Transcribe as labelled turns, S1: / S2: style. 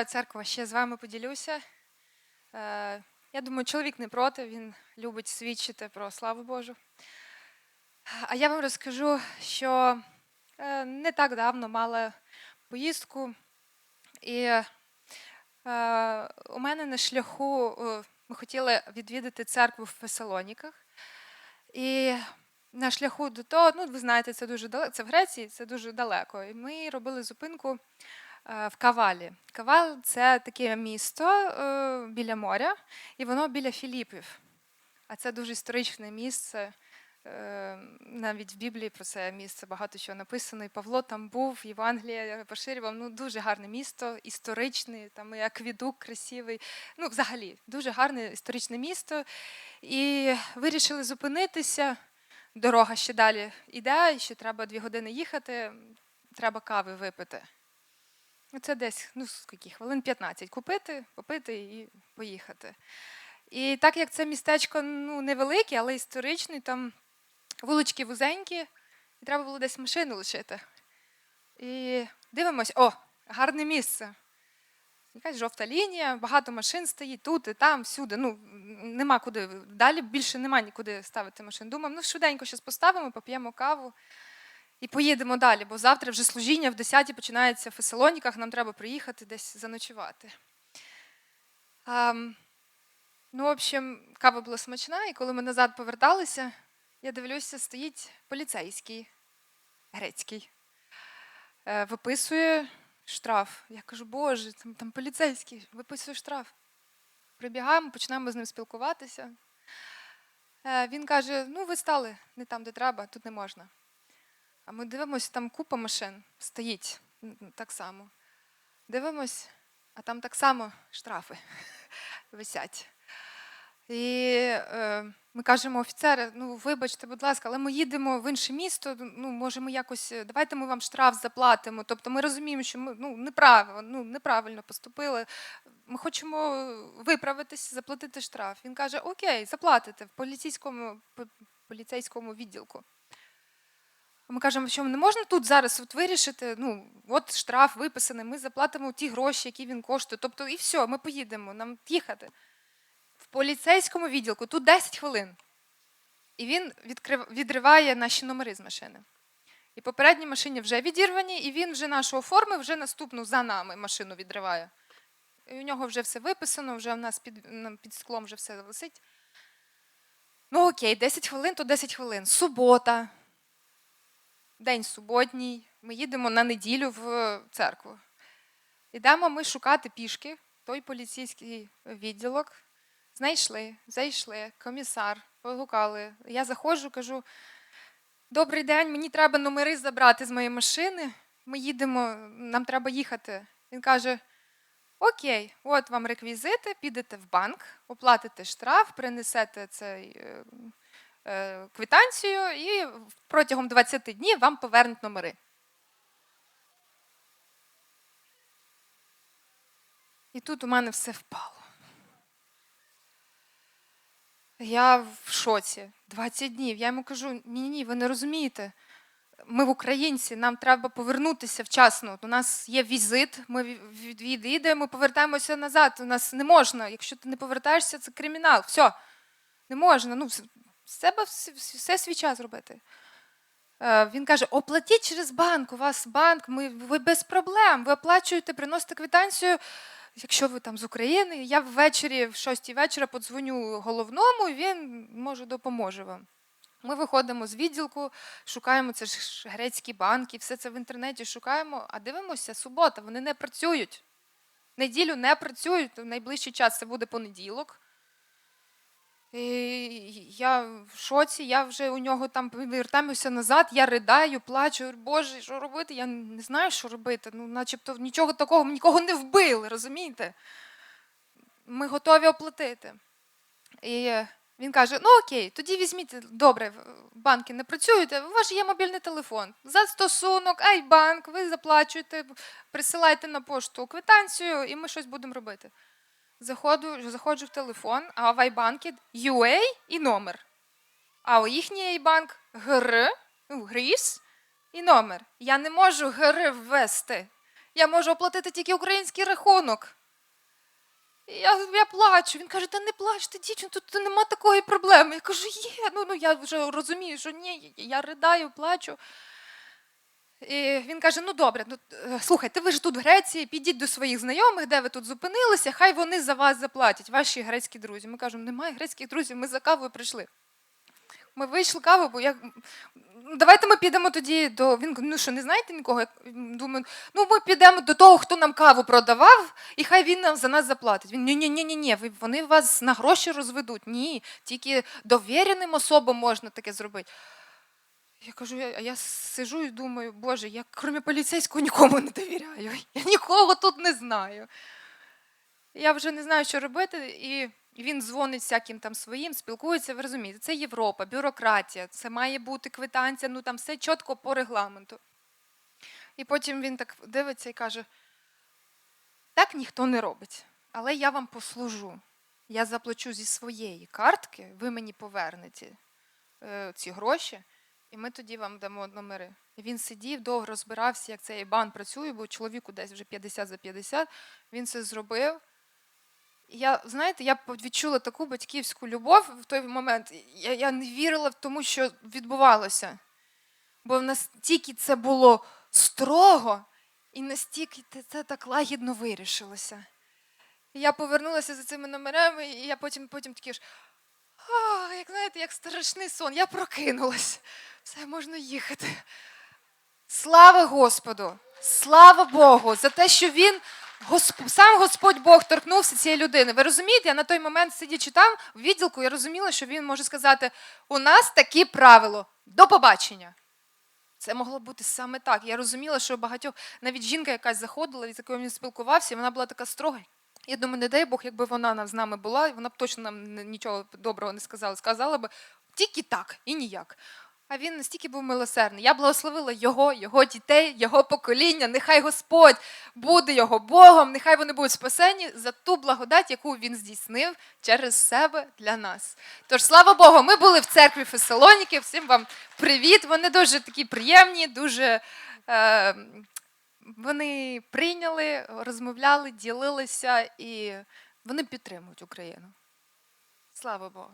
S1: Вітаю, церква. Ще з вами поділюся. Е, Я думаю, чоловік не проти, він любить свідчити про славу Божу. А я вам розкажу, що е, не так давно мала поїздку, і е, у мене на шляху ми хотіли відвідати церкву в Фесалоніках. І на шляху до того, ну ви знаєте, це дуже далеко, це в Греції, це дуже далеко. І ми робили зупинку в Кавалі. Кавал це таке місто е, біля моря, і воно біля Філіппів. А це дуже історичне місце. Е, Навіть в Біблії про це місце багато чого написано. І Павло там був, Євангелія поширював. Ну, дуже гарне місто, історичне, там і аквідук красивий. Ну, взагалі, дуже гарне історичне місто. І вирішили зупинитися. Дорога ще далі іде, ще треба дві години їхати, треба кави випити. Це десь, ну, скільки, хвилин 15 купити, попити і поїхати. І так як це містечко ну, невелике, але історичне, там вулички вузенькі, і треба було десь машину лишити. І дивимось, о, гарне місце. Якась жовта лінія, багато машин стоїть тут і там, всюди. Ну, нема куди. Далі більше нема нікуди ставити машин. Думаємо, ну швиденько щось поставимо, поп'ємо каву і поїдемо далі, бо завтра вже служіння в 10 починається в Фесалоніках, нам треба приїхати десь заночувати. Ам, ну, в общем, кава була смачна, і коли ми назад поверталися, я дивлюся, стоїть поліцейський грецький, е, виписує штраф. Я кажу, боже, там, там поліцейський, виписує штраф. Прибігаємо, починаємо з ним спілкуватися. Е, Він каже: ну, ви стали не там, де треба, тут не можна. А ми дивимося, там купа машин стоїть так само. Дивимось, а там так само штрафи висять. І е, ми кажемо, офіцери, ну вибачте, будь ласка, але ми їдемо в інше місто. Ну, може, ми якось е, давайте ми вам штраф заплатимо. Тобто ми розуміємо, що ми ну, неправильно, ну, неправильно поступили. Ми хочемо виправитися, заплатити штраф. Він каже: Окей, заплатите в поліцейському, поліцейському відділку. Ми кажемо, що не можна тут зараз от вирішити, ну, от штраф виписаний, ми заплатимо ті гроші, які він коштує. Тобто, і все, ми поїдемо, нам їхати. В поліцейському відділку тут 10 хвилин. І він відкрив, відриває наші номери з машини. І попередні машині вже відірвані, і він вже нашу оформив, вже наступну за нами машину відриває. І у нього вже все виписано, вже у нас під, під склом вже все висить. Ну окей, 10 хвилин то 10 хвилин. Субота, день суботній. Ми їдемо на неділю в церкву. Ідемо ми шукати пішки той поліцейський відділок. Знайшли, зайшли, комісар, погукали. Я заходжу, кажу: добрий день, мені треба номери забрати з моєї машини. Ми їдемо, нам треба їхати. Він каже: Окей, от вам реквізити, підете в банк, оплатите штраф, принесете цей е, е, квитанцію і протягом 20 днів вам повернуть номери. І тут у мене все впало. Я в шоці. 20 днів. Я йому кажу: ні, ні, ви не розумієте. Ми в українці, нам треба повернутися вчасно. У нас є візит, ми від- відвідуємо, повертаємося назад. У нас не можна. Якщо ти не повертаєшся, це кримінал. Все, не можна. Ну, себе вс- вс- все свій час зробити. Е, Він каже: оплатіть через банк. У вас банк, ми, ви без проблем. Ви оплачуєте, приносите квитанцію. Якщо ви там з України, я ввечері, в 6 вечора подзвоню головному, і він може допоможе вам. Ми виходимо з відділку, шукаємо це ж грецькі банки, все це в інтернеті шукаємо, а дивимося, субота, вони не працюють. Неділю не працюють, в найближчий час це буде понеділок. Я в шоці, я вже у нього там повертаємося назад, я ридаю, плачу, Боже, що робити? Я не знаю, що робити. Ну, начебто нічого такого, ми нікого не вбили, розумієте? Ми готові оплатити. І він каже: ну окей, тоді візьміть, добре, банки не працюють, у вас є мобільний телефон. Застосунок, айбанк, ви заплачуєте, присилайте на пошту квитанцію, і ми щось будемо робити. Заходжу, заходжу в телефон, а в айбанкі UA і номер. А у їхній айбанк ГР, ну, ГРІС і номер. Я не можу ГР ввести. я можу оплатити тільки український рахунок. Я, я плачу. Він каже, та не плачте, дівчина, тут нема такої проблеми. Я кажу, є. Ну, ну я вже розумію, що ні, я ридаю, плачу. І він каже: ну добре, ну е, слухайте, ви ж тут в Греції, підіть до своїх знайомих, де ви тут зупинилися, хай вони за вас заплатять, ваші грецькі друзі. Ми кажемо, немає грецьких друзів, ми за кавою прийшли. Ми вийшли каву, бо я. «Ну, Давайте ми підемо тоді до. Він ну що, не знаєте нікого? Я думаю, ну ми підемо до того, хто нам каву продавав, і хай він нам за нас заплатить. Він ні, ні, вони вас на гроші розведуть. Ні, тільки довіреним особам можна таке зробити. Я кажу, я, я сижу і думаю, боже, я крім поліцейського нікому не довіряю. Я нікого тут не знаю. Я вже не знаю, що робити, і він дзвонить всяким там своїм, спілкується, ви розумієте, це Європа, бюрократія, це має бути квитанція, ну там все чітко по регламенту. І потім він так дивиться і каже: так ніхто не робить, але я вам послужу. Я заплачу зі своєї картки, ви мені повернете е, ці гроші, і ми тоді вам дамо номери. І він сидів, довго розбирався, як цей бан працює, бо чоловіку десь вже 50 за 50. Він це зробив. І Я, знаєте, я відчула таку батьківську любов в той момент. Я, я не вірила в тому, що відбувалося. Бо настільки це було строго, і настільки це- так лагідно вирішилося. І я повернулася за цими номерами, і я потім, потім такі ж, а, як знаєте, як страшний сон, я прокинулась. Все, можна їхати. Слава Господу! Слава Богу за те, що він сам Господь Бог торкнувся цієї людини. Ви розумієте, я на той момент сидячи там в відділку, я розуміла, що він може сказати: у нас такі правила. До побачення. Це могло бути саме так. Я розуміла, що багатьох, навіть жінка якась заходила, з якою він спілкувався, і вона була така строга. Я думаю, не дай Бог, якби вона з нами була, вона б точно нам нічого доброго не сказала. Сказала би тільки так і ніяк. А він настільки був милосердний. Я благословила його, його дітей, його покоління. Нехай Господь буде його Богом, нехай вони будуть спасені за ту благодать, яку він здійснив через себе для нас. Тож, слава Богу, ми були в церкві Фесалоніки. Всім вам привіт. Вони дуже такі приємні, дуже. Е, вони прийняли, розмовляли, ділилися і вони підтримують Україну. Слава Богу.